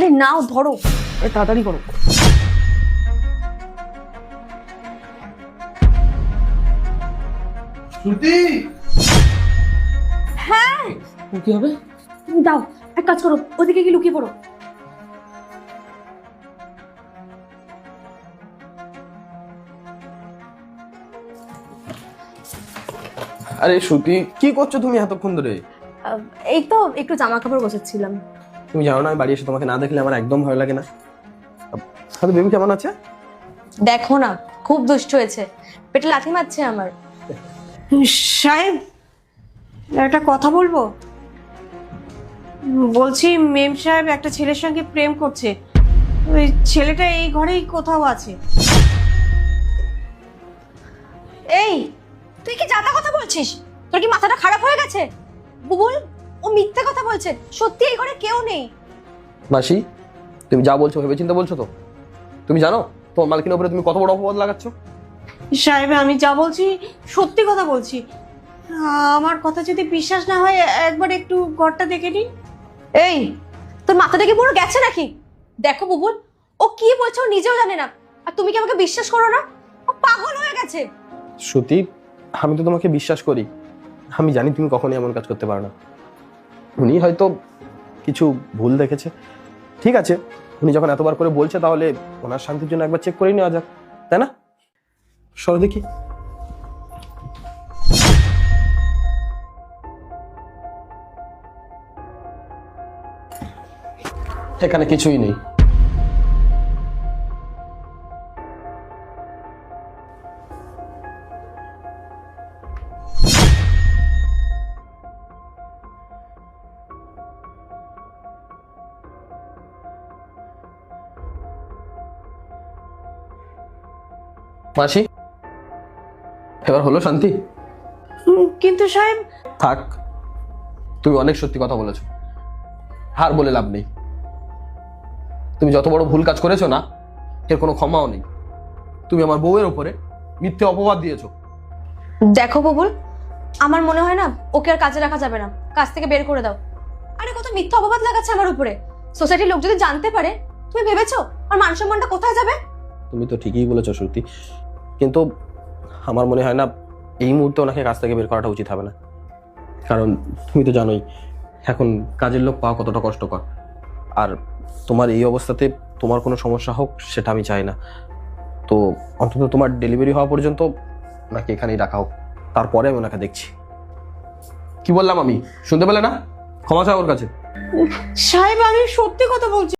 আরে নাও ধরো। আরে তাড়াতাড়ি করো। শ্রুতি! হ্যাঁ? ও কি হবে? তুমি দাও এক কাজ করো ওদিকে কি লুকিয়ে পড়ো। আরে শ্রুতি কি করছ তুমি এতক্ষণ ধরে? এই তো একটু জামা কাপড় বসাচ্ছিলাম তুমি জানো না আমি বাড়ি এসে তোমাকে না দেখলে আমার একদম ভালো লাগে না। হয়তো বেবি কেমন আছে? দেখো না খুব দুষ্ট হয়েছে। পেটে লাথি মারছে আমার। সাহেব একটা কথা বলব? বলছি মেম সাহেব একটা ছেলের সঙ্গে প্রেম করছে। ওই ছেলেটা এই ঘরেই কোথাও আছে। এই তুই কি জাতা কথা বলছিস? তোর কি মাথাটা খারাপ হয়ে গেছে? বুবুল ও মিথ্যে কথা বলছে। সত্যি এই ঘরে কেউ নেই। মাসি তুমি যা বলছো ভেবে চিন্তা বলছো তো? তুমি জানো তোমার মালকিনের উপরে তুমি কত বড় অপবাদ লাগাচ্ছ? সাহেব আমি যা বলছি সত্যি কথা বলছি। আমার কথা যদি বিশ্বাস না হয় একবার একটু ঘরটা দেখে নিন এই তোর মাথাটা কি পুরো গেছে নাকি? দেখো বুবুল ও কি বলছে ও নিজেও জানে না। আর তুমি কি আমাকে বিশ্বাস করো না? ও পাগল হয়ে গেছে। শ্রুতি আমি তো তোমাকে বিশ্বাস করি। আমি জানি তুমি কখনোই এমন কাজ করতে পারো না। উনি হয়তো কিছু ভুল দেখেছে। ঠিক আছে, উনি যখন এতবার করে বলছে তাহলে ওনার শান্তির জন্য একবার চেক করে নেওয়া যাক, তাই না? সর দেখি। এখানে কিছুই নেই। মাসি? এবার হলো শান্তি? কিন্তু সাহেব থাক। তুমি অনেক সত্যি কথা বলেছ। হার বলে লাভ নেই। তুমি যত বড় ভুল কাজ করেছ না এর কোনো ক্ষমাও নেই। তুমি আমার বউয়ের ওপরে মিথ্যে অপবাদ দিয়েছ। দেখো বুবুল আমার মনে হয় না ওকে আর কাজে রাখা যাবে না। কাজ থেকে বের করে দাও। আরে কত মিথ্যা অপবাদ লাগাচ্ছে আমার উপরে। সোসাইটির লোক যদি জানতে পারে তুমি ভেবেছো? আর মান সম্মানটা কোথায় যাবে? তুমি তো ঠিকই বলেছ শ্রুতি কিন্তু আমার মনে হয় না এই মুহূর্তে ওনাকে কাজ থেকে বের করাটা উচিত হবে না। কারণ তুমি তো জানোই, এখন কাজের লোক পাওয়া কতটা কষ্টকর। আর তোমার এই অবস্থাতে তোমার কোনো সমস্যা হোক, সেটা আমি চাই না। তো অন্তত তোমার ডেলিভারি হওয়া পর্যন্ত ওনাকে এখানেই রাখা হোক। তারপরে আমি ওনাকে দেখছি। কি বললাম আমি? শুনতে পেলে না? ক্ষমা চাও ওর কাছে। সাহেব, আমি সত্যি কথা বলছি।